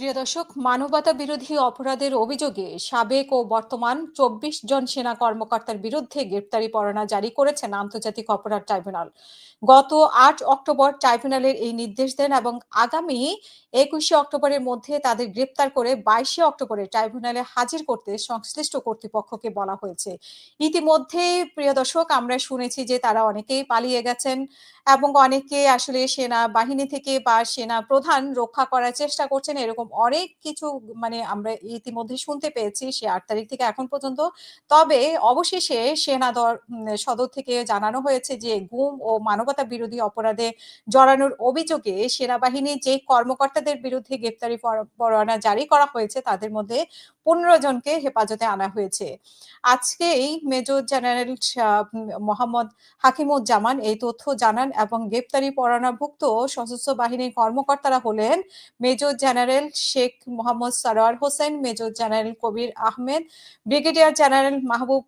প্রিয় দর্শক, মানবতা বিরোধী অপরাধের অভিযোগে সাবেক ও বর্তমান চব্বিশ জন সেনা কর্মকর্তার বিরুদ্ধে গ্রেপ্তারি পরোয়ানা জারি করেছেন আন্তর্জাতিক অপরাধ ট্রাইব্যুনাল। গত আট অক্টোবর ট্রাইব্যুনালের এই নির্দেশ দেন এবং আগামী একুশে অক্টোবরের মধ্যে তাদের গ্রেপ্তার করে বাইশে অক্টোবরে ট্রাইব্যুনালে হাজির করতে সংশ্লিষ্ট কর্তৃপক্ষকে বলা হয়েছে। ইতিমধ্যে, প্রিয় দর্শক, আমরা শুনেছি যে তারা অনেকেই পালিয়ে গেছেন এবং অনেকে আসলে সেনা বাহিনী থেকে বা সেনা প্রধান রক্ষা করার চেষ্টা করছেন, এরকম অনেক কিছু মানে আমরা ইতিমধ্যে শুনতে পেয়েছি সে আট তারিখ থেকে এখন পর্যন্ত। তবে অবশেষে সেনা দর সদর থেকে জানানো হয়েছে যে গুম ও মানবতা বিরোধী অপরাধে জড়ানোর অভিযোগে সেনাবাহিনীর যে কর্মকর্তাদের বিরুদ্ধে গ্রেপ্তারি পরোয়ানা জারি করা হয়েছে, তাদের মধ্যে পনেরো জনকে হেফাজতে আনা হয়েছে। আজকেই মেজর জেনারেল মোহাম্মদ হাকিমুজ্জামান এই তথ্য জানান এবং গ্রেপ্তারি পরোয়ানাভুক্ত সশস্ত্র বাহিনীর কর্মকর্তারা হলেন major general Sheikh Mohammad Sarwar Hossain, major general Kabir Ahmed, brigadier general Mahbub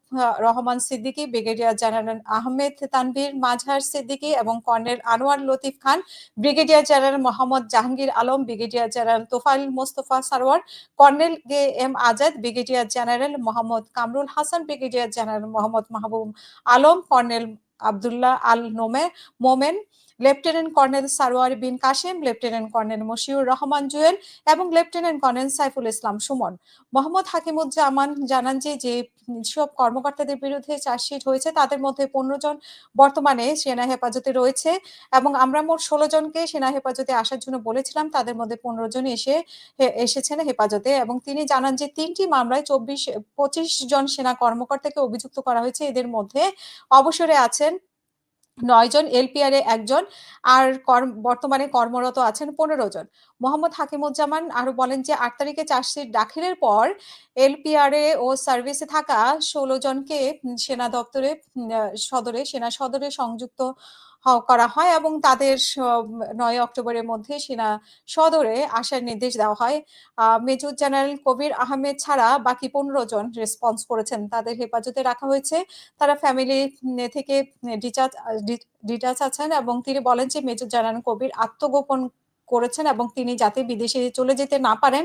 Rahman Siddiqui, brigadier general Ahmed Tanvir, Mazhar Siddiqui এবং colonel Anwar Latif Khan, brigadier general Mohammad Jahangir Alam, brigadier general Tofail Mostafa Sarwar, colonel K M Azad, brigadier general Mohammad Kamrul Hasan, brigadier general Mohammad Mahbub Alam, colonel Abdullah Al Nome Momen lieutenant colonel Sarwar Bin Kashem lieutenant colonel Moshiur Rahman Jewel এবং lieutenant colonel Saiful Islam Sumon. Mohammad Hakimuzzaman জানান যে যে সব কর্মকর্তাদের বিরুদ্ধে chargesheet হয়েছে, তাদের মধ্যে পনেরো জন বর্তমানে সেনা হেফাজতে রয়েছে এবং আমরা মোট ষোলো জনকে সেনা হেফাজতে আসার জন্য বলেছিলাম, তাদের মধ্যে পনেরো জন এসে এসেছেন হেফাজতে এবং তিনি জানান যে, তিনটি মামলায় চব্বিশ, পঁচিশ জন সেনা কর্মকর্তাকে অভিযুক্ত করা হয়েছে। এদের মধ্যে অবসরে আছেন নয় জন এলপিআর একজন আর বর্তমানে কর্মরত আছেন পনেরো জন। মোহাম্মদ হাকিমুজ্জামান আরও বলেন যে, আট তারিখে চার্জশিট দাখিলের পর এলপিআর ও সার্ভিসে থাকা ষোলো জনকে সেনা দপ্তরে সদরে, সেনা সদরে সংযুক্ত করা হয় এবং তাদের নয় অক্টোবরের মধ্যে সেনা সদরে আসার নির্দেশ দেওয়া হয়। মেজর জেনারেল কবির আহমেদ ছাড়া বাকি পনেরো জন রেসপন্স করেছেন। তাদের হেফাজতে রাখা হয়েছে। তারা ফ্যামিলি থেকে ডিচার্জ ডিটাচ আছেন এবং তিনি বলেন যে মেজর জেনারেল কবির আত্মগোপন করেছেন এবং তিনি যাতে বিদেশে চলে যেতে না পারেন,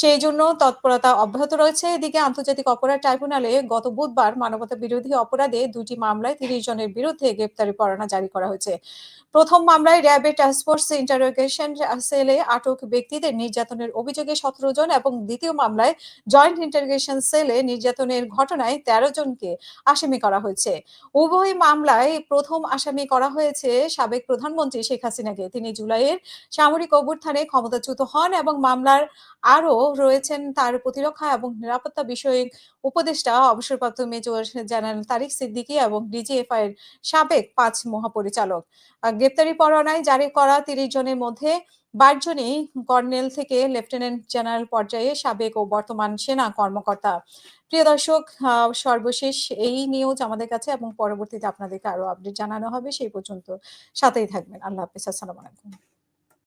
সেই জন্য তৎপরতা অব্যাহত রয়েছে। এদিকে আন্তর্জাতিক অপরাধ ট্রাইব্যুনালে গত বুধবার মানবতা বিরোধী অপরাধে দুটি মামলায় তিরিশ জনের বিরুদ্ধে গ্রেপ্তারি পরোয়ানা জারি করা হয়েছে। প্রথম মামলায় র্যাবের টাস্কফোর্স ইন্টারোগেশন সেলে আটক ব্যক্তিদের নির্যাতনের অভিযোগে সতেরো জন এবং দ্বিতীয় মামলায় জয়েন্ট ইন্টারোগেশন সেলে নির্যাতনের ঘটনায় তেরো জনকে আসামি করা হয়েছে। উভয় মামলায় প্রথম আসামি করা হয়েছে সাবেক প্রধানমন্ত্রী শেখ হাসিনাকে। তিনি জুলাইয়ের সামরিক অভ্যুত্থানে ক্ষমতাচ্যুত হন এবং মামলার আরও রয়েছেন তার প্রতিরক্ষা এবং নিরাপত্তা বিষয়ক উপদেষ্টা অবসরপ্রাপ্ত মেজর জেনারেল তারিক সিদ্দিকী এবং ডিজিএফআই এর সাবেক পাঁচ মহাপরিচালক। গ্রেপ্তারি পরোয়ানায় জারি করা তিরিশ জনের মধ্যে বাইশ জনই কর্নেল থেকে লেফটেন্যান্ট জেনারেল পর্যায়ে সাবেক ও বর্তমান সেনা কর্মকর্তা। প্রিয় দর্শক সর্বশেষ এই নিউজ আমাদের কাছে এবং পরবর্তীতে আপনাদেরকে আরও আপডেট জানানো হবে সেই পর্যন্ত। সাথেই থাকবেন। আল্লাহ হাফিজ। আসসালামু আলাইকুম।